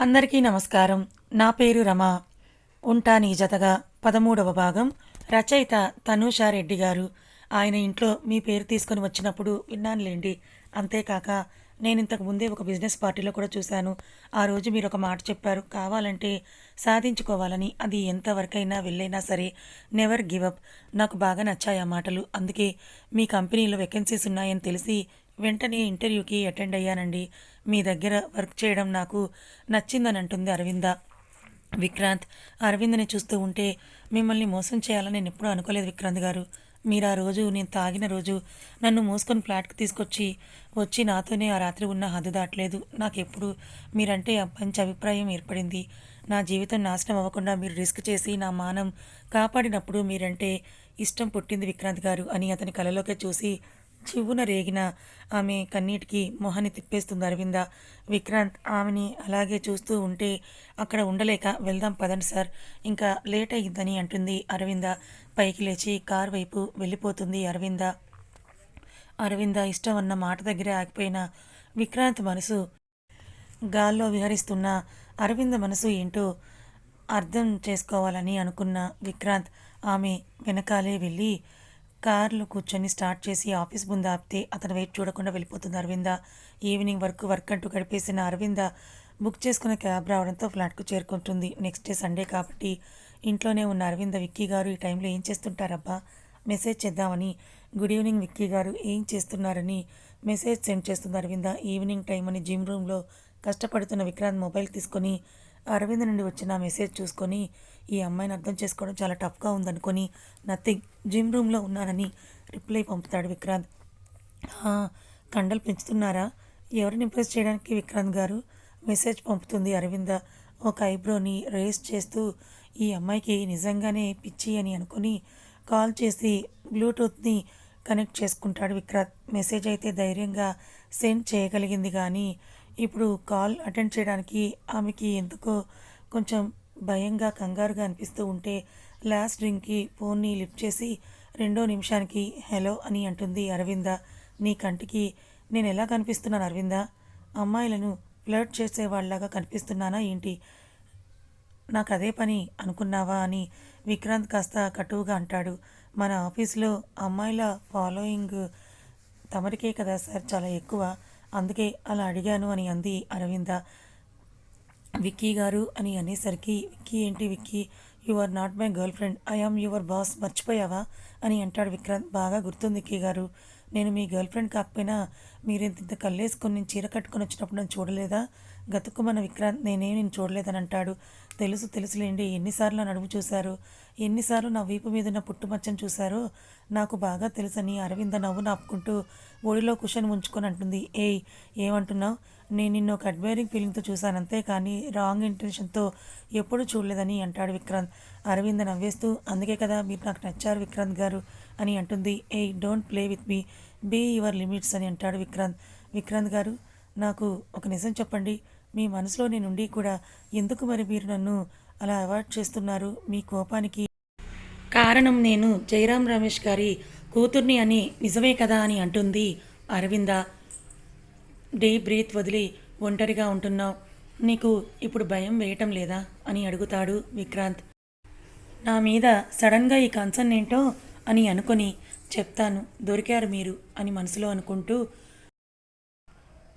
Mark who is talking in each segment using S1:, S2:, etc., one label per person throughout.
S1: అందరికీ నమస్కారం. నా పేరు రమ. ఉంటా నీ జతగా పదమూడవ భాగం. రచయిత తనూషా రెడ్డి గారు. ఆయన ఇంట్లో మీ పేరు తీసుకొని వచ్చినప్పుడు విన్నానులేండి అంతేకాక నేను ఇంతకు ముందే ఒక బిజినెస్ పార్టీలో కూడా చూశాను. ఆ రోజు మీరు ఒక మాట చెప్పారు. కావాలంటే సాధించుకోవాలని. అది ఎంతవరకైనా వెళ్ళైనా సరే నెవర్ గివ్ అప్. నాకు బాగా నచ్చాయి ఆ మాటలు. అందుకే మీ కంపెనీలో వేకెన్సీస్ ఉన్నాయని తెలిసి వెంటనే ఇంటర్వ్యూకి అటెండ్ అయ్యానండి. మీ దగ్గర వర్క్ చేయడం నాకు నచ్చిందని అంటుంది అరవింద. విక్రాంత్ అరవింద్ని చూస్తూ ఉంటే మిమ్మల్ని మోసం చేయాలని నేను ఎప్పుడూ అనుకోలేదు విక్రాంత్ గారు. మీరు ఆ రోజు నేను తాగిన రోజు నన్ను మోసుకొని ఫ్లాట్కి తీసుకొచ్చి వచ్చి నాతోనే ఆ రాత్రి ఉన్న హద్దు దాటలేదు. నాకెప్పుడు మీరంటే మంచి అభిప్రాయం ఏర్పడింది. నా జీవితం నాశనం అవ్వకుండా మీరు రిస్క్ చేసి నా మానం కాపాడినప్పుడు మీరంటే ఇష్టం పుట్టింది విక్రాంత్ గారు అని అతని కలలోకే చూసి చివ్వున రేగిన ఆమె కన్నీటికి మొహాన్ని తిప్పేస్తుంది అరవింద. విక్రాంత్ ఆమెని అలాగే చూస్తూ ఉంటే అక్కడ ఉండలేక వెళ్దాం పదండి సార్ ఇంకా లేట్ అయ్యిందని అంటుంది అరవింద. పైకి లేచి కార్ వైపు వెళ్ళిపోతుంది అరవింద. అరవింద ఇష్టం అన్న మాట దగ్గరే ఆగిపోయిన విక్రాంత్ మనసు గాల్లో విహరిస్తున్న అరవింద మనసు ఏంటో అర్థం చేసుకోవాలని అనుకున్న విక్రాంత్ ఆమె వెనకాలే వెళ్ళి కార్లో కూర్చొని స్టార్ట్ చేసి ఆఫీస్ ముందు ఆపితే అతను వెయిట్ చూడకుండా వెళ్ళిపోతుంది అరవింద. ఈవినింగ్ వరకు వర్క్ అంటూ గడిపేసిన అరవింద బుక్ చేసుకున్న క్యాబ్ రావడంతో ఫ్లాట్కు చేరుకుంటుంది. నెక్స్ట్ డే సండే కాబట్టి ఇంట్లోనే ఉన్న అరవింద విక్కీ గారు ఈ టైంలో ఏం చేస్తుంటారబ్బా? మెసేజ్ చేద్దామని. గుడ్ ఈవినింగ్ విక్కీ గారు. ఏం చేస్తున్నారని మెసేజ్ సెండ్ చేస్తుంది అరవింద. ఈవినింగ్ టైం అని జిమ్ రూమ్లో కష్టపడుతున్న విక్రాంత్ మొబైల్ తీసుకొని అరవింద్ నుండి వచ్చిన మెసేజ్ చూసుకొని ఈ అమ్మాయిని అర్థం చేసుకోవడం చాలా టఫ్గా ఉందనుకొని నథింగ్ జిమ్ రూమ్లో ఉన్నానని రిప్లై పంపుతాడు విక్రాంత్. కండలు పెంచుతున్నారా? ఎవరిని ఇంప్రెస్ చేయడానికి విక్రాంత్ గారు మెసేజ్ పంపుతుంది అరవింద. ఒక ఐబ్రోని రేస్ చేస్తూ ఈ అమ్మాయికి నిజంగానే పిచ్చి అని అనుకుని కాల్ చేసి బ్లూటూత్ని కనెక్ట్ చేసుకుంటాడు విక్రాంత్. మెసేజ్ అయితే ధైర్యంగా సెండ్ చేయగలిగింది కానీ ఇప్పుడు కాల్ అటెండ్ చేయడానికి ఆమెకి ఎందుకో కొంచెం భయంగా కంగారుగా అనిపిస్తూ ఉంటే లాస్ట్ రింగ్కి ఫోన్ని లిఫ్ట్ చేసి రెండో నిమిషానికి హలో అని అంటుంది అరవింద. నీ కంటికి నేను ఎలా కనిపిస్తున్నాను అరవింద? అమ్మాయిలను ఫ్లర్ట్ చేసేవాళ్ళలాగా కనిపిస్తున్నానా ఏంటి? నాకు అదే పని అనుకున్నావా అని విక్రాంత్ కాస్త కటువుగా అంటాడు. మన ఆఫీస్లో అమ్మాయిల ఫాలోయింగ్ తమరికే కదా సార్ చాలా ఎక్కువ. అందుకే అలా అడిగాను అని అంది అరవింద. విక్కీ గారు అని అనేసరికి విక్కీ ఏంటి Vicky? You are not my girlfriend. I am your boss. మర్చిపోయావా? అని అంటాడు విక్రాంత్. బాగా గుర్తుంది విక్కీ గారు. నేను మీ గర్ల్ ఫ్రెండ్ కాకపోయినా మీరు ఇంత ఇంత కళ్ళేసుకొని నేను చీర కట్టుకొని వచ్చినప్పుడు నన్ను చూడలేదా? గతుక్కుమన్న విక్రాంత్ నేనేం నేను చూడలేదని అంటాడు. తెలుసు తెలుసులేండి ఎన్నిసార్లు నా నడుము చూశారు? ఎన్నిసార్లు నా వీపు మీద నా పుట్టుమచ్చను చూశారో? నాకు బాగా తెలుసని అరవింద నవ్వు నాపుకుంటూ ఒడిలో కుషన్ ఉంచుకొని అంటుంది. ఏయ్ ఏమంటున్నావు? నేను నిన్ను ఒక అడ్మైరింగ్ ఫీలింగ్తో చూశాను అంతే కానీ రాంగ్ ఇంటెన్షన్తో ఎప్పుడూ చూడలేదని అంటాడు విక్రాంత్. అరవింద నవ్వేస్తూ అందుకే కదా మీరు నాకు నచ్చారు విక్రాంత్ గారు అని అంటుంది. ఏయ్ don't play with me be your limits అని అంటాడు విక్రాంత్. విక్రాంత్ గారు నాకు ఒక నిజం చెప్పండి. మీ మనసులోని నుండి కూడా ఎందుకు మరి మీరు నన్ను అలా అవాయిడ్ చేస్తున్నారు? మీ కోపానికి కారణం నేను జయరాం రమేష్ గారి కూతుర్ని అని నిజమే కదా అని అంటుంది అరవింద. డీ బ్రీత్ వదిలి ఒంటరిగా ఉంటున్నావు. నీకు ఇప్పుడు భయం వేయటం లేదా అని అడుగుతాడు విక్రాంత్. నా మీద సడన్గా ఈ కన్సర్న్ ఏంటో అని అనుకొని చెప్తాను. దొరికారు మీరు అని మనసులో అనుకుంటూ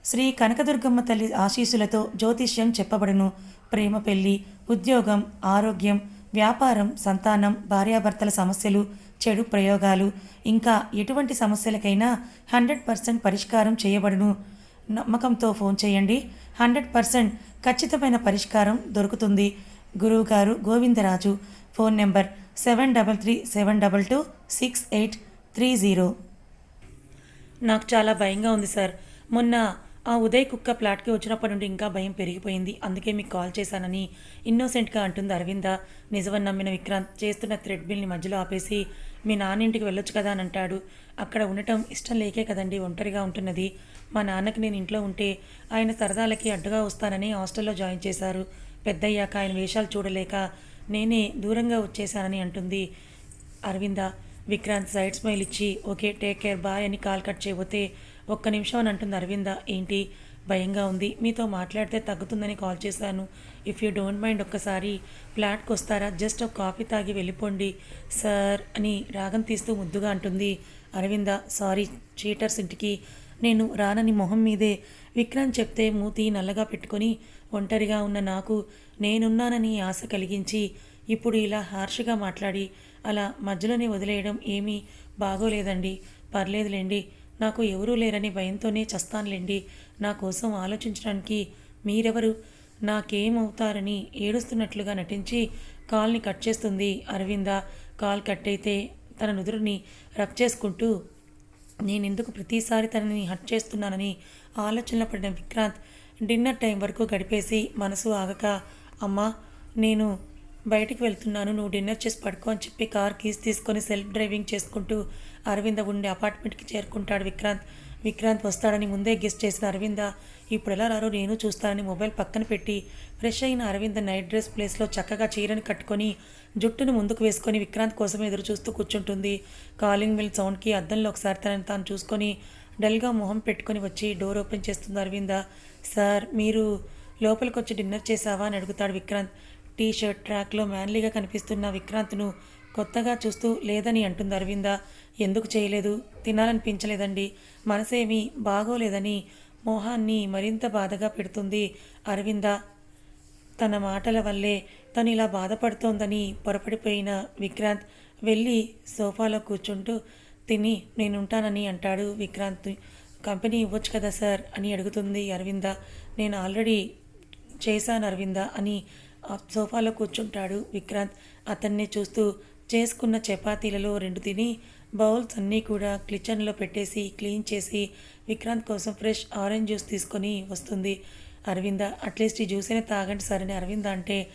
S1: శ్రీ కనకదుర్గమ్మ తల్లి ఆశీస్సులతో జ్యోతిష్యం చెప్పబడును. ప్రేమ పెళ్ళి ఉద్యోగం ఆరోగ్యం వ్యాపారం సంతానం భార్యాభర్తల సమస్యలు చెడు ప్రయోగాలు ఇంకా ఎటువంటి సమస్యలకైనా హండ్రెడ్ పర్సెంట్ పరిష్కారం చేయబడును. నమ్మకంతో ఫోన్ చేయండి. హండ్రెడ్ పర్సెంట్ ఖచ్చితమైన పరిష్కారం దొరుకుతుంది. గురువుగారు Govindaraju phone number seven double three seven double two six eight three zero. నాకు చాలా భయంగా ఉంది సార్. మొన్న ఆ ఉదయ్ కుక్క ప్లాట్కి వచ్చినప్పటి నుండి ఇంకా భయం పెరిగిపోయింది. అందుకే మీకు కాల్ చేశానని ఇన్నోసెంట్గా అంటుంది అరవింద. నిజమని నమ్మిన విక్రాంత్ చేస్తున్న థ్రెడ్ బిల్ని మధ్యలో ఆపేసి మీ నాన్నింటికి వెళ్ళొచ్చు కదా అని అంటాడు. అక్కడ ఉండటం ఇష్టం లేకే కదండి ఒంటరిగా ఉంటున్నది. మా నాన్నకి నేను ఇంట్లో ఉంటే ఆయన సరదాలకి అడ్డుగా వస్తానని హాస్టల్లో జాయిన్ చేశారు. పెద్దయ్యాక ఆయన వేషాలు చూడలేక నేనే దూరంగా వచ్చేశానని అంటుంది అరవింద. విక్రాంత్ సైడ్ స్మైల్ ఇచ్చి ఓకే టేక్ కేర్ బాయ్ అని కాల్ కట్ చేయబోతే ఒక్క నిమిషం అని అంటుంది అరవింద. ఏంటి? భయంగా ఉంది. మీతో మాట్లాడితే తగ్గుతుందని కాల్ చేశాను. ఇఫ్ యూ డోంట్ మైండ్ ఒక్కసారి ఫ్లాట్కి వస్తారా? జస్ట్ ఒక కాఫీ తాగి వెళ్ళిపోండి సార్ అని రాగం తీస్తూ ముద్దుగా అంటుంది అరవింద. సారీ చీటర్స్ ఇంటికి. నేను రానని మొహం మీదే విక్రాంత్ చెప్తే మూతి నల్లగా పెట్టుకొని ఒంటరిగా ఉన్న నాకు నేనున్నానని ఆశ కలిగించి ఇప్పుడు ఇలా హార్ష్గా మాట్లాడి అలా మధ్యలోనే వదిలేయడం ఏమీ బాగోలేదండి. పర్లేదులేండి. నాకు ఎవరూ లేరని భయంతోనే చస్తానులేండి. నా కోసం ఆలోచించడానికి మీరెవరు? నాకేమవుతారని ఏడుస్తున్నట్లుగా నటించి కాల్ని కట్ చేస్తుంది అరవింద. కాల్ కట్ అయితే తన నుదురుని రబ్ చేసుకుంటూ నేనెందుకు ప్రతిసారి తనని హట్ చేస్తున్నానని ఆలోచనలో పడిన విక్రాంత్ డిన్నర్ టైం వరకు గడిపేసి మనసు ఆగక అమ్మా నేను బయటికి వెళ్తున్నాను నువ్వు డిన్నర్ చేసి పడుకో అని చెప్పి కార్ కీస్ తీసుకొని సెల్ఫ్ డ్రైవింగ్ చేసుకుంటూ అరవింద ఉండే అపార్ట్మెంట్కి చేరుకుంటాడు విక్రాంత్. విక్రాంత్ వస్తాడని ముందే గెస్ట్ చేసిన అరవింద ఇప్పుడు ఎలా రారో? నేను చూస్తానని మొబైల్ పక్కన పెట్టి ఫ్రెష్ అయిన అరవింద నైట్ డ్రెస్ ప్లేస్లో చక్కగా చీరని కట్టుకొని జుట్టును ముందుకు వేసుకొని విక్రాంత్ కోసం ఎదురు చూస్తూ కూర్చుంటుంది. కాలింగ్ మిల్ సౌండ్కి అద్దంలో ఒకసారి తనని తాను చూసుకొని డల్గా మొహం పెట్టుకొని వచ్చి డోర్ ఓపెన్ చేస్తుంది అరవింద. సార్ మీరు లోపలికి వచ్చి డిన్నర్ చేసావా అని అడుగుతాడు విక్రాంత్. టీ షర్ట్ ట్రాక్లో మ్యాన్లీగా కనిపిస్తున్న విక్రాంత్ను కొత్తగా చూస్తూ లేదని అంటుంది అరవింద. ఎందుకు చేయలేదు? తినాలనిపించలేదండి. మనసేమీ బాగోలేదని మోహాన్ని మరింత బాధగా పెడుతుంది అరవింద. తన మాటల వల్లే తను ఇలా బాధపడుతోందని పొరపడిపోయిన విక్రాంత్ వెళ్ళి సోఫాలో కూర్చుంటూ తిని నేనుంటానని అంటాడు విక్రాంత్. కంపెనీ ఇవ్వచ్చు కదా సార్ అని అడుగుతుంది అరవింద. నేను ఆల్రెడీ చేశాను అరవింద అని సోఫాలో కూర్చుంటాడు విక్రాంత్. అతన్ని చూస్తూ చేసుకున్న చపాతీలలో రెండు తిని బౌల్స్ అన్నీ కూడా కిచెన్లో పెట్టేసి క్లీన్ చేసి విక్రాంత్ కోసం ఫ్రెష్ ఆరెంజ్ జ్యూస్ తీసుకొని వస్తుంది. అరవింద అట్లీస్ట్ ఈ జ్యూస్ అయినా తాగండి సార్ అని అరవింద అంటే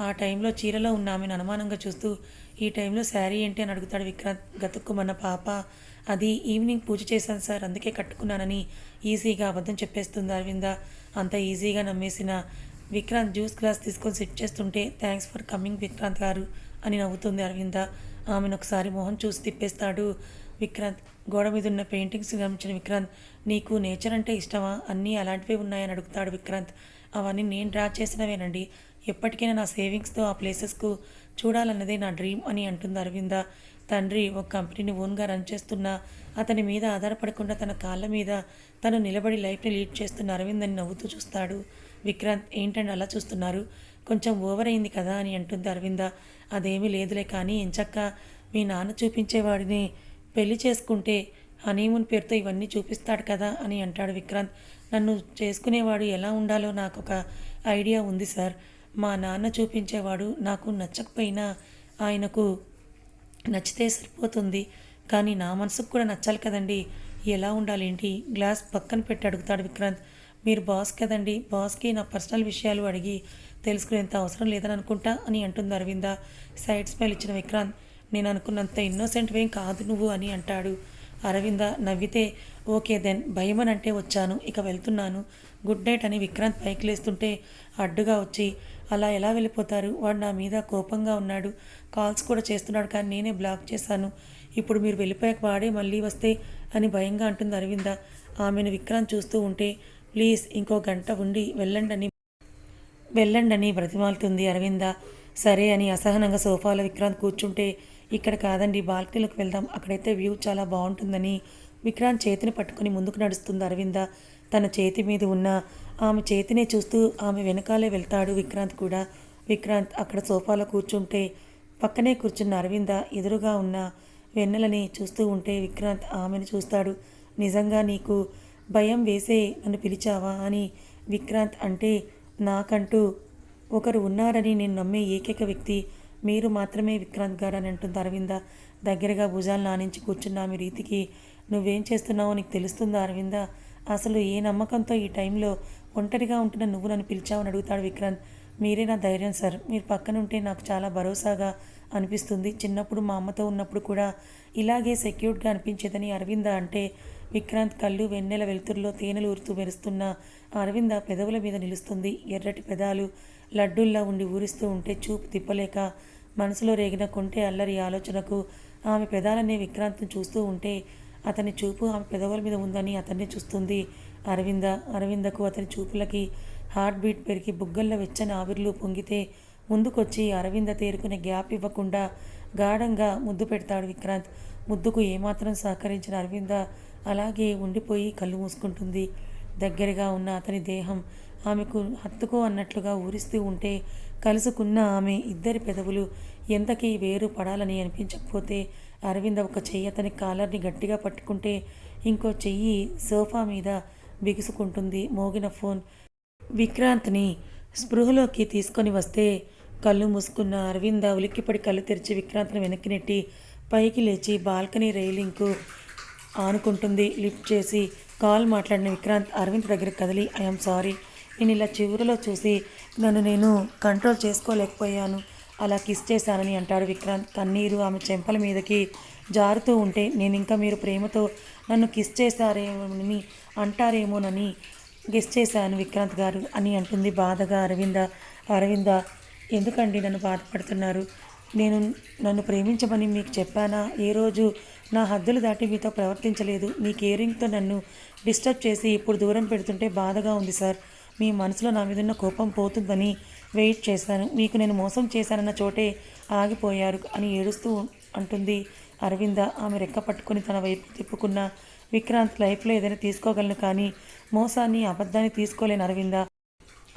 S1: ఆ టైంలో చీరలో ఉన్న ఆమెను అనుమానంగా చూస్తూ ఈ టైంలో శారీ ఏంటి? అని అడుగుతాడు విక్రాంత్. గతుక్కుమన్న పాప. అది ఈవినింగ్ పూజ చేశాను సార్. అందుకే కట్టుకున్నానని ఈజీగా అబద్ధం చెప్పేస్తుంది అరవింద. అంత ఈజీగా నమ్మేసిన విక్రాంత్ జ్యూస్ గ్లాస్ తీసుకొని సెట్ చేస్తుంటే thanks for coming Vikrant garu అని నవ్వుతుంది అరవింద. ఆమెను ఒకసారి మొహం చూసి తిప్పేస్తాడు విక్రాంత్. గోడ మీద ఉన్న పెయింటింగ్స్ గమనించిన విక్రాంత్ నీకు నేచర్ అంటే ఇష్టమా? అన్నీ అలాంటివే ఉన్నాయని అడుగుతాడు విక్రాంత్. అవన్నీ నేను డ్రా చేసినవేనండి. ఎప్పటికైనా నా సేవింగ్స్తో ఆ ప్లేసెస్కు చూడాలన్నదే నా డ్రీమ్ అని అంటుంది అరవింద. తండ్రి ఒక కంపెనీని ఓన్గా రన్ చేస్తున్న అతని మీద ఆధారపడకుండా తన కాళ్ళ మీద తను నిలబడి లైఫ్ని లీడ్ చేస్తున్న అరవింద్ అని నవ్వుతూ చూస్తాడు. విక్రాంత్ ఏంటండి అలా చూస్తున్నారు. కొంచెం ఓవర్ అయింది కదా అని అంటుంది అరవింద. అదేమీ లేదులే కానీ ఎంచక్క మీ నాన్న చూపించేవాడిని పెళ్ళి చేసుకుంటే హనీమూన్ పేరుతో ఇవన్నీ చూపిస్తాడు కదా అని అంటాడు విక్రాంత్. నన్ను చేసుకునేవాడు ఎలా ఉండాలో నాకు ఒక ఐడియా ఉంది సార్. మా నాన్న చూపించేవాడు నాకు నచ్చకపోయినా ఆయనకు నచ్చితే సరిపోతుంది. కానీ నా మనసుకు కూడా నచ్చాలి కదండి. ఎలా ఉండాలి ఏంటి గ్లాస్ పక్కన పెట్టి అడుగుతాడు విక్రాంత్. మీరు బాస్ కదండి బాస్కి నా పర్సనల్ విషయాలు అడిగి తెలుసుకునేంత అవసరం లేదని అనుకుంటా అని అంటుంది అరవింద. సైడ్ స్మైల్ ఇచ్చిన విక్రాంత్ నేను అనుకున్నంత ఇన్నోసెంట్ ఏం కాదు నువ్వు అని అంటాడు. అరవింద నవ్వితే ఓకే దెన్ భయమని అంటే వచ్చాను ఇక వెళ్తున్నాను. గుడ్ నైట్ అని విక్రాంత్ పైకి లేస్తుంటే అడ్డుగా వచ్చి అలా ఎలా వెళ్ళిపోతారు? వాడు నా మీద కోపంగా ఉన్నాడు. కాల్స్ కూడా చేస్తున్నాడు కానీ నేనే బ్లాక్ చేశాను. ఇప్పుడు మీరు వెళ్ళిపోయాక వాడే మళ్ళీ వస్తే అని భయంగా అంటుంది అరవింద. ఆమెను విక్రాంత్ చూస్తూ ఉంటే ప్లీజ్ ఇంకో గంట ఉండి వెళ్ళండని వెళ్ళండని బ్రతిమాలుతుంది అరవింద. సరే అని అసహనంగా సోఫాలో విక్రాంత్ కూర్చుంటే ఇక్కడ కాదండి బాల్కనీలోకి వెళ్దాం. అక్కడైతే వ్యూ చాలా బాగుంటుందని విక్రాంత్ చేతిని పట్టుకొని ముందుకు నడుస్తుంది అరవింద. తన చేతి మీద ఉన్న ఆమె చేతినే చూస్తూ ఆమె వెనకాలే వెళ్తాడు విక్రాంత్ కూడా. విక్రాంత్ అక్కడ సోఫాలో కూర్చుంటే పక్కనే కూర్చున్న అరవింద ఎదురుగా ఉన్న వెన్నెలని చూస్తూ ఉంటే విక్రాంత్ ఆమెను చూస్తాడు. నిజంగా నీకు భయం వేసే నన్ను పిలిచావా అని విక్రాంత్ అంటే నాకంటూ ఒకరు ఉన్నారని నేను నమ్మే ఏకైక వ్యక్తి మీరు మాత్రమే విక్రాంత్ గారు అని అంటుంది అరవింద. దగ్గరగా భుజాలు నానించి కూర్చున్న మీ రీతికి నువ్వేం చేస్తున్నావో నీకు తెలుస్తుందా అరవింద? అసలు ఏ నమ్మకంతో ఈ టైంలో ఒంటరిగా ఉంటున్న నువ్వు నన్ను పిలిచావని అడుగుతాడు విక్రాంత్. మీరే నా ధైర్యం సార్. మీరు పక్కన ఉంటే నాకు చాలా భరోసాగా అనిపిస్తుంది. చిన్నప్పుడు మా అమ్మతో ఉన్నప్పుడు కూడా ఇలాగే సెక్యూర్డ్గా అనిపించేదని అరవింద అంటే విక్రాంత్ కళ్ళు వెన్నెల వెలుతురులో తేనెలు ఊరుతూ మెరుస్తున్న అరవింద పెదవుల మీద నిలుస్తుంది. ఎర్రటి పెదాలు లడ్డుల్లా ఉండి ఊరిస్తూ ఉంటే చూపు తిప్పలేక మనసులో రేగిన కొంటే అల్లరి ఆలోచనకు ఆమె పెదాలనే విక్రాంత్ను చూస్తూ ఉంటే అతని చూపు ఆమె పెదవుల మీద ఉందని అతన్ని చూస్తుంది. అరవింద అరవిందకు అతని చూపులకి హార్ట్ బీట్ పెరిగి బుగ్గల్లో వెచ్చని ఆవిర్లు పొంగితే ముందుకొచ్చి అరవింద తేరుకునే గ్యాప్ ఇవ్వకుండా గాఢంగా ముద్దు పెడతాడు విక్రాంత్. ముద్దుకు ఏమాత్రం సహకరించిన అరవింద అలాగే ఉండిపోయి కళ్ళు మూసుకుంటుంది. దగ్గరగా ఉన్న అతని దేహం ఆమెకు హత్తుకో అన్నట్లుగా ఊరిస్తూ ఉంటే కలుసుకున్న ఆమె ఇద్దరి పెదవులు ఎంతకీ వేరు పడాలని అనిపించకపోతే అరవింద ఒక చెయ్యి అతని కాలర్ని గట్టిగా పట్టుకుంటే ఇంకో చెయ్యి సోఫా మీద బిగుసుకుంటుంది మోగిన ఫోన్. విక్రాంత్ని స్పృహలోకి తీసుకొని వస్తే కళ్ళు మూసుకున్న అరవింద ఉలిక్కిపడి కళ్ళు తెరిచి విక్రాంత్ని వెనక్కి నెట్టి పైకి లేచి బాల్కనీ రైలింగ్కు ఆనుకుంటుంది. లిఫ్ట్ చేసి కాల్ మాట్లాడిన విక్రాంత్ అరవింద్ దగ్గర కదిలి ఐఎమ్ సారీ. నేను ఇలా చివరిలో చూసి నన్ను నేను కంట్రోల్ చేసుకోలేకపోయాను. అలా కిస్ చేశానని అంటాడు విక్రాంత్. కన్నీరు ఆమె చెంపల మీదకి జారుతూ ఉంటే నేను ఇంకా మీరు ప్రేమతో నన్ను కిస్ చేశారేమోనని అంటారేమోనని గెస్ చేశాను విక్రాంత్ గారు అని అంటుంది బాధగా అరవింద. అరవింద ఎందుకండి నన్ను బాధపడుతున్నారు? నేను నన్ను ప్రేమించమని మీకు చెప్పానా? ఏ రోజు నా హద్దులు దాటి మీతో ప్రవర్తించలేదు. మీ కేరింగ్తో నన్ను డిస్టర్బ్ చేసి ఇప్పుడు దూరం పెడుతుంటే బాధగా ఉంది సార్. మీ మనసులో నా మీద ఉన్న కోపం పోతుందని వెయిట్ చేశాను. మీకు నేను మోసం చేశానన్న చోటే ఆగిపోయారు అని ఏడుస్తూ అంటుంది అరవింద. ఆమె రెక్క పట్టుకుని తన వైపు తిప్పుకున్న విక్రాంత్ లైఫ్లో ఏదైనా తీసుకోగలను కానీ మోసాన్ని అబద్ధాన్ని తీసుకోలేను అరవింద.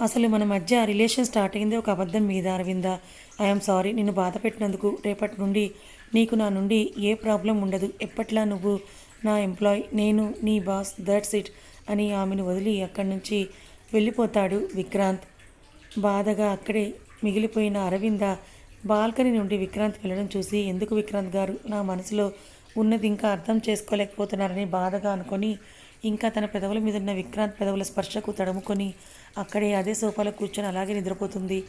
S1: అసలు మన మధ్య రిలేషన్ స్టార్ట్ అయింది ఒక అబద్ధం మీద అరవింద. ఐఎమ్ సారీ నిన్ను బాధ పెట్టినందుకు రేపటి నుండి నీకు నా నుండి ఏ ప్రాబ్లం ఉండదు. ఎప్పట్లా నువ్వు నా ఎంప్లాయ్ నేను నీ బాస్ దట్స్ ఇట్ అని ఆమెను వదిలి అక్కడి నుంచి వెళ్ళిపోతాడు విక్రాంత్. బాధగా అక్కడే మిగిలిపోయిన అరవింద బాల్కనీ నుండి విక్రాంత్ వెళ్ళడం చూసి ఎందుకు విక్రాంత్ గారు నా మనసులో ఉన్నది ఇంకా అర్థం చేసుకోలేకపోతున్నారని బాధగా అనుకొని ఇంకా తన పెదవుల మీద ఉన్న విక్రాంత్ పెదవుల స్పర్శకు తడుముకొని అక్కడే అదే సోఫాలో కూర్చొని అలాగే నిద్రపోతుంది.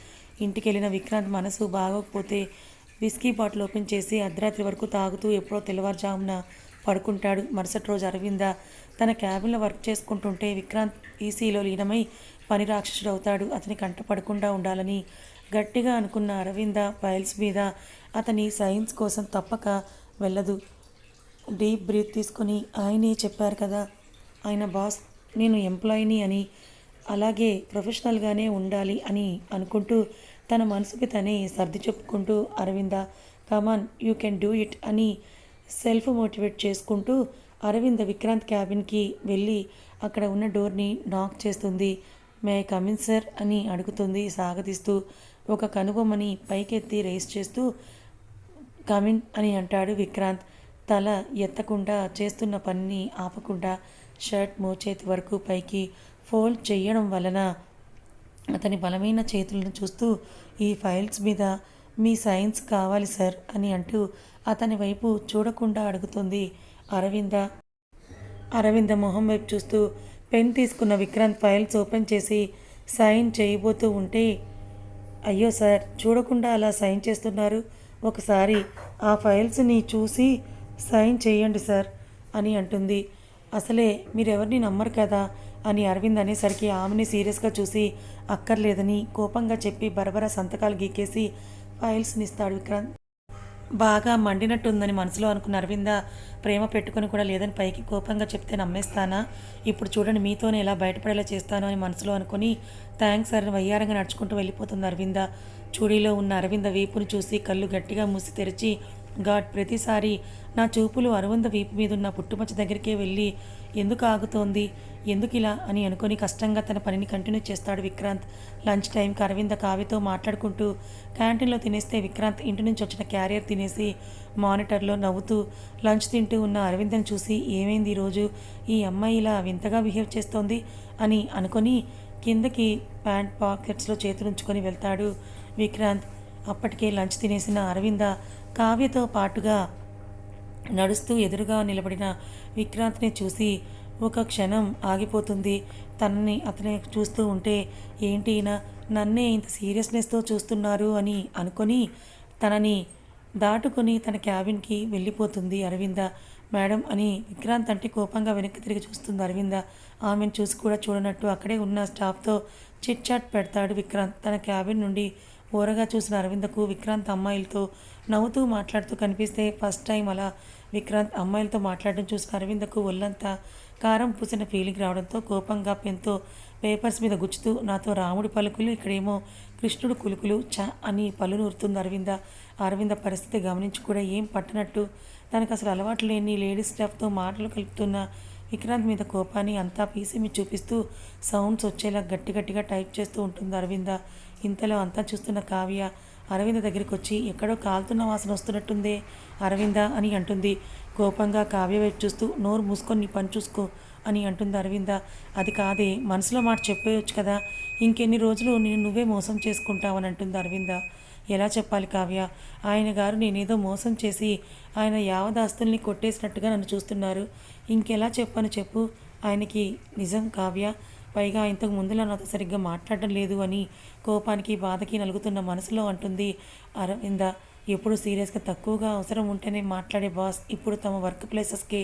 S1: ఇంటికి వెళ్ళిన విక్రాంత్ మనసు బాగోకపోతే విస్కీ బాటిల్ ఓపెన్ చేసి అర్ధరాత్రి వరకు తాగుతూ ఎప్పుడో తెల్లవారుజామున పడుకుంటాడు. మరుసటి రోజు అరవింద తన క్యాబిన్లో వర్క్ చేసుకుంటుంటే విక్రాంత్ ఈసీలో లీనమై పని రాక్షసుడు అవుతాడు అతని కంట పడకుండా ఉండాలని గట్టిగా అనుకున్న అరవింద ఫైల్స్ మీద అతని సైన్స్ కోసం తప్పక వెళ్ళదు. డీప్ బ్రీత్ తీసుకొని ఆయనే చెప్పారు కదా ఆయన బాస్ నేను ఎంప్లాయీని అని అలాగే ప్రొఫెషనల్గానే ఉండాలి అని అనుకుంటూ తన మనసుకి తనే సర్ది చెప్పుకుంటూ Aravinda come on you can do it అని సెల్ఫ్ మోటివేట్ చేసుకుంటూ అరవింద విక్రాంత్ క్యాబిన్కి వెళ్ళి అక్కడ ఉన్న డోర్ని నాక్ చేస్తుంది. మే కమిన్ సార్ అని అడుగుతుంది సాగతిస్తూ. ఒక కనుబొమ్మని పైకెత్తి రేస్ చేస్తూ కమిన్ అని అంటాడు విక్రాంత్. తల ఎత్తకుండా చేస్తున్న పనిని ఆపకుండా షర్ట్ మోచేతి వరకు పైకి ఫోల్డ్ చేయడం వలన అతని బలమైన చేతులను చూస్తూ ఈ ఫైల్స్ మీద మీ సైన్స్ కావాలి సార్ అని అంటూ అతని వైపు చూడకుండా అడుగుతుంది అరవింద. అరవింద మొహం వైపు చూస్తూ పెన్ తీసుకున్న విక్రాంత్ ఫైల్స్ ఓపెన్ చేసి సైన్ చేయబోతూ ఉంటే అయ్యో సార్ చూడకుండా అలా సైన్ చేస్తున్నారు. ఒకసారి ఆ ఫైల్స్ని చూసి సైన్ చేయండి సార్ అని అంటుంది. అసలే మీరెవరిని నమ్మరు కదా? అని అరవింద్ అనేసరికి ఆమెని సీరియస్గా చూసి అక్కర్లేదని కోపంగా చెప్పి బరబరా సంతకాలు గీకేసి ఫైల్స్ని ఇస్తాడు విక్రాంత్. బాగా మండినట్టుందని మనసులో అనుకున్న అరవింద ప్రేమ పెట్టుకొని కూడా లేదని పైకి కోపంగా చెప్తే నమ్మేస్తానా? ఇప్పుడు చూడండి మీతోనే ఎలా బయటపడేలా చేస్తాను అని మనసులో అనుకుని థ్యాంక్స్ అని వయ్యారంగా నడుచుకుంటూ వెళ్ళిపోతుంది అరవింద. చూడీలో ఉన్న అరవింద వీపును చూసి కళ్ళు గట్టిగా మూసి తెరిచి గాడ్ ప్రతిసారి నా చూపులు అరవంద వీపు మీదున్న పుట్టుమచ్చ దగ్గరికే వెళ్ళి ఎందుకు ఆగుతోంది ఎందుకు ఇలా అని అనుకొని కష్టంగా తన పనిని కంటిన్యూ చేస్తాడు విక్రాంత్. లంచ్ టైంకి అరవింద కావ్యతో మాట్లాడుకుంటూ క్యాంటీన్లో తినేస్తే విక్రాంత్ ఇంటి నుంచి వచ్చిన క్యారియర్ తినేసి మానిటర్లో నవ్వుతూ లంచ్ తింటూ ఉన్న అరవిందను చూసి ఏమైంది ఈరోజు ఈ అమ్మాయి ఇలా వింతగా బిహేవ్ చేస్తోంది అని అనుకొని కిందకి ప్యాంట్ పాకెట్స్లో చేతులుంచుకొని వెళ్తాడు విక్రాంత్. అప్పటికే లంచ్ తినేసిన అరవింద కావ్యతో పాటుగా నడుస్తూ ఎదురుగా నిలబడిన విక్రాంత్ని చూసి ఒక క్షణం ఆగిపోతుంది. తనని అతని చూస్తూ ఉంటే ఏంటి నన్నే ఇంత సీరియస్నెస్తో చూస్తున్నారు అని అనుకొని తనని దాటుకొని తన క్యాబిన్కి వెళ్ళిపోతుంది అరవింద. మేడం అని విక్రాంత్ అంటే కోపంగా వెనక్కి తిరిగి చూస్తుంది అరవింద. ఆమెను చూసి కూడా చూడనట్టు అక్కడే ఉన్న స్టాఫ్తో చిట్ చాట్ పెడతాడు విక్రాంత్. తన క్యాబిన్ నుండి ఓరగా చూసిన అరవిందకు విక్రాంత్ అమ్మాయిలతో నవ్వుతూ మాట్లాడుతూ కనిపిస్తే ఫస్ట్ టైం అలా విక్రాంత్ అమ్మాయిలతో మాట్లాడడం చూసిన అరవిందకు ఒళ్ళంతా కారం పూసిన ఫీలింగ్ రావడంతో కోపంగా పెన్తో పేపర్స్ మీద గుచ్చుతూ నాతో రాముడి పలుకులు ఇక్కడేమో కృష్ణుడు కులుకులు చ అని పళ్ళు నూరుతుంది అరవింద. అరవింద పరిస్థితి గమనించి కూడా ఏం పట్టనట్టు. తనకు అసలు అలవాటు లేని లేడీస్ స్టాఫ్తో మాటలు కలుపుతున్న విక్రాంత్ మీద కోపాన్ని అంతా పీసిమి చూపిస్తూ సౌండ్స్ వచ్చేలా గట్టి గట్టిగా టైప్ చేస్తూ ఉంటుంది అరవింద. ఇంతలో అంతా చూస్తున్న కావ్య అరవింద దగ్గరికి వచ్చి ఎక్కడో కాలుతున్న వాసన వస్తున్నట్టుందే అరవింద అని అంటుంది. కోపంగా కావ్య వైపు చూస్తూ నోరు మూసుకొని నీ పని చూసుకో అని అంటుంది అరవింద. అది కాదే మనసులో మాట చెప్పేయొచ్చు కదా. ఇంకెన్ని రోజులు నేను నువ్వే మోసం చేసుకుంటావని అంటుంది అరవింద. ఎలా చెప్పాలి కావ్య? ఆయన గారు నేనేదో మోసం చేసి ఆయన యావదాస్తుల్ని కొట్టేసినట్టుగా నన్ను చూస్తున్నారు. ఇంకెలా చెప్పను చెప్పు. ఆయనకి నిజం కావ్య. పైగా ఇంతకు ముందులా నాతో సరిగ్గా మాట్లాడడం లేదు అని కోపానికి బాధకి నలుగుతున్న మనసులో అంటుంది అరవింద. ఎప్పుడు సీరియస్గా తక్కువగా అవసరం ఉంటేనే మాట్లాడే బాస్ ఇప్పుడు తమ వర్క్ ప్లేసెస్కి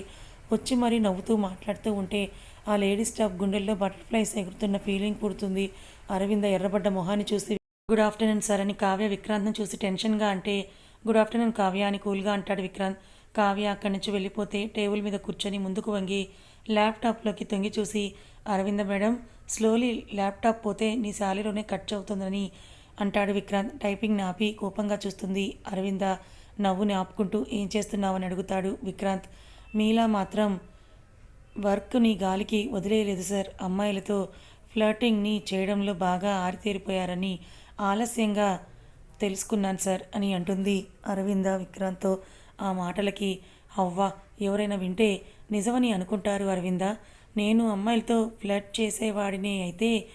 S1: వచ్చి మరీ నవ్వుతూ మాట్లాడుతూ ఉంటే ఆ లేడీ స్టాఫ్ గుండెల్లో బటర్ఫ్లైస్ ఎగురుతున్న ఫీలింగ్ పుడుతుంది. అరవింద ఎర్రబడ్డ మొహాన్ని చూసి గుడ్ ఆఫ్టర్నూన్ సార్ అని కావ్య విక్రాంత్ను చూసి టెన్షన్గా అంటే గుడ్ ఆఫ్టర్నూన్ కావ్య అని కూల్గా అంటాడు విక్రాంత్. కావ్య అక్కడి నుంచి వెళ్ళిపోతే టేబుల్ మీద కూర్చొని ముందుకు వంగి ల్యాప్టాప్లోకి తొంగి చూసి అరవింద మేడం స్లోలీ ల్యాప్టాప్ పోతే నీ శాలీలోనే కట్ అవుతుందని అంటాడు విక్రాంత్ టైపింగ్ ఆపి కోపంగా చూస్తుంది. అరవింద నవ్వుని ఆపుకుంటూ ఏం చేస్తున్నావని అడుగుతాడు విక్రాంత్. మీలా మాత్రం వర్క్ని గాలికి వదిలేయలేదు సార్. అమ్మాయిలతో ఫ్లర్టింగ్ని చేయడంలో బాగా ఆరితేరిపోయారని ఆలస్యంగా తెలుసుకున్నాను సార్ అని అంటుంది అరవింద విక్రాంత్తో. ఆ మాటలకి అవ్వ ఎవరైనా వింటే నిజమని అనుకుంటారు అరవింద? నేను అమ్మాయిలతో ఫ్లర్ట్ చేసేవాడిని అయితే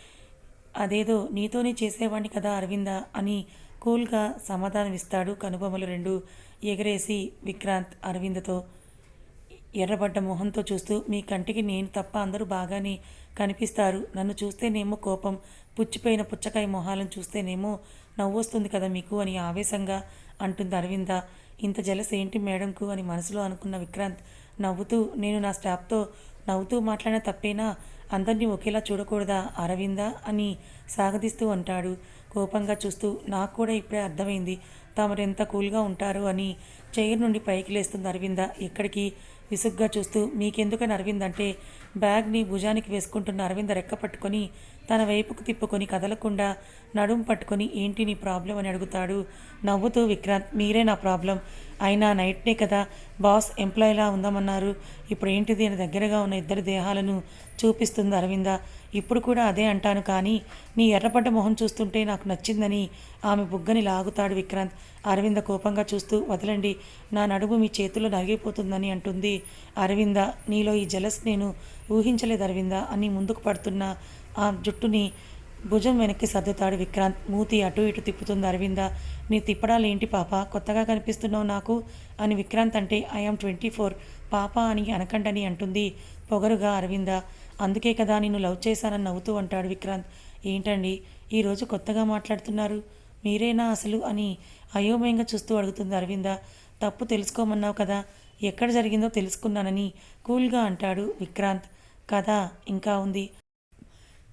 S1: అదేదో నీతోనే చేసేవాడిని కదా అరవింద? అని కూల్గా సమాధానమిస్తాడు కనుబొమ్మలు రెండు ఎగరేసి విక్రాంత్ అరవిందతో ఎర్రబడ్డ మొహంతో చూస్తూ మీ కంటికి నేను తప్ప అందరూ బాగానే కనిపిస్తారు. నన్ను చూస్తేనేమో కోపం పుచ్చిపోయిన పుచ్చకాయ మొహాలను చూస్తేనేమో నవ్వొస్తుంది కదా మీకు అని ఆవేశంగా అంటుంది అరవింద. ఇంత జలస్ ఏంటి మేడంకు అని మనసులో అనుకున్న విక్రాంత్ నవ్వుతూ నేను నా స్టాఫ్తో నవ్వుతూ మాట్లాడిన తప్పేనా? అందరినీ ఒకేలా చూడకూడదా? అరవిందా? అని సాగదీస్తూ అంటాడు. కోపంగా చూస్తూ నాకు కూడా ఇప్పుడే అర్థమైంది. తమరెంత కూల్గా ఉంటారు అని చైర్ నుండి పైకి లేస్తుంది అరవింద. ఇక్కడికి విసుగ్గా చూస్తూ మీకెందుకని అరవింద్ అంటే బ్యాగ్ని భుజానికి వేసుకుంటున్న అరవింద రెక్క పట్టుకొని తన వైపుకు తిప్పుకొని కదలకుండా నడుము పట్టుకొని ఏంటి నీ ప్రాబ్లం? అని అడుగుతాడు. నవ్వుతూ విక్రాంత్ మీరే నా ప్రాబ్లం. అయినా నైట్నే కదా బాస్ ఎంప్లాయీలా ఉందామన్నారు. ఇప్పుడు ఏంటిది? అని దగ్గరగా ఉన్న ఇద్దరి దేహాలను చూపిస్తుంది అరవింద. ఇప్పుడు కూడా అదే అంటాను కానీ నీ ఎర్రపడ్డ మొహం చూస్తుంటే నాకు నచ్చిందని ఆమె బుగ్గని లాగుతాడు విక్రాంత్. అరవింద కోపంగా చూస్తూ వదలండి నా నడుము మీ చేతుల్లో నలిగిపోతుందని అంటుంది. అరవింద నీలో ఈ జలస్ నేను ఊహించలేదు అరవింద అని ముందుకు పడుతున్న. ఆ జుట్టుని భుజం వెనక్కి సర్దుతాడు విక్రాంత్. మూతి అటు ఇటు తిప్పుతుంది. అరవింద నీ తిప్పడాలు ఏంటి పాప? కొత్తగా కనిపిస్తున్నావు నాకు అని విక్రాంత్ అంటే ఐఎమ్ ట్వంటీ ఫోర్. పాప అని అనకండని అంటుంది పొగరుగా అరవింద. అందుకే కదా నిన్ను లవ్ చేశానని నవ్వుతూ అంటాడు విక్రాంత్. ఏంటండి? ఈరోజు కొత్తగా మాట్లాడుతున్నారు? మీరేనా అసలు? అని అయోమయంగా చూస్తూ అడుగుతుంది అరవింద. తప్పు తెలుసుకోమన్నావు కదా. ఎక్కడ జరిగిందో తెలుసుకున్నానని కూల్గా అంటాడు విక్రాంత్. కథ ఇంకా ఉంది.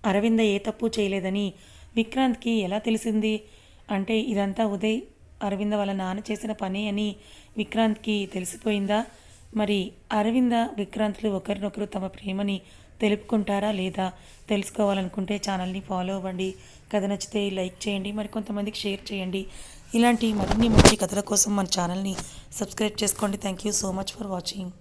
S1: అరవింద ఏ తప్పు చేయలేదని విక్రాంత్కి ఎలా తెలిసింది? అంటే ఇదంతా ఉదయ్ అరవింద వాళ్ళ నాన్న చేసిన పని అని విక్రాంత్కి తెలిసిపోయిందా? మరి అరవింద విక్రాంత్లు ఒకరినొకరు తమ ప్రేమని తెలుపుకుంటారా లేదా? తెలుసుకోవాలనుకుంటే ఛానల్ని ఫాలో అవ్వండి. కథ నచ్చితే లైక్ చేయండి. మరి కొంతమందికి షేర్ చేయండి. ఇలాంటి మరిన్ని మంచి కథల కోసం మన ఛానల్ని సబ్స్క్రైబ్ చేసుకోండి. Thank you so much for watching.